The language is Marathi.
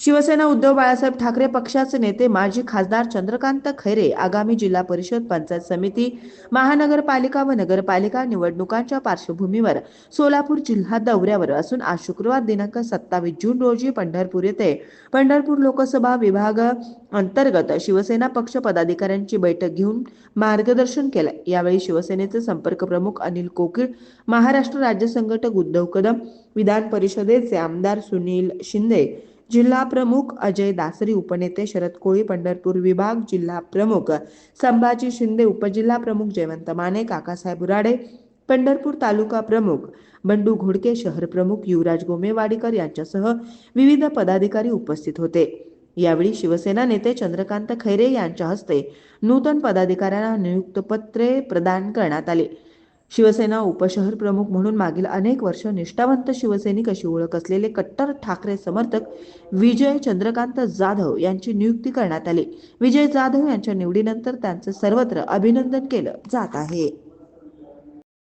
शिवसेना उद्धव बाळासाहेब ठाकरे पक्षाचे नेते माजी खासदार चंद्रकांत खैरे आगामी जिल्हा परिषद पंचायत समिती महानगरपालिका व नगरपालिका निवडणुकांच्या पार्श्वभूमीवर सोलापूर जिल्हा दौऱ्यावर असून आज शुक्रवार दिनांक सत्तावीस जून रोजी पंढरपूर येथे पंढरपूर लोकसभा विभाग अंतर्गत शिवसेना पक्ष पदाधिकाऱ्यांची बैठक घेऊन मार्गदर्शन केलं. यावेळी शिवसेनेचे संपर्क प्रमुख अनिल कोकीळ महाराष्ट्र राज्य संघटक उद्धव कदम विधान परिषदेचे आमदार सुनील शिंदे जिल्हा प्रमुख अजय दासरी उपनेते शरद कोळी पंढरपूर विभाग जिल्हा प्रमुख संभाजी शिंदे उपजिल्हा प्रमुख जयवंत माने काकासाहेब उराडे पंढरपूर तालुका प्रमुख बंडू घोडके शहर प्रमुख युवराज गोमेवाडीकर यांच्यासह विविध पदाधिकारी उपस्थित होते. यावेळी शिवसेना नेते चंद्रकांत खैरे यांच्या हस्ते नूतन पदाधिकाऱ्यांना नियुक्त पत्रे प्रदान करण्यात आले. शिवसेना उपशहर प्रमुख म्हणून मागील अनेक वर्ष निष्ठावंत शिवसैनिक अशी ओळख असलेले कट्टर ठाकरे समर्थक विजय चंद्रकांत जाधव यांची नियुक्ती करण्यात आली. विजय जाधव यांच्या निवडीनंतर त्यांचं सर्वत्र अभिनंदन केलं जात आहे.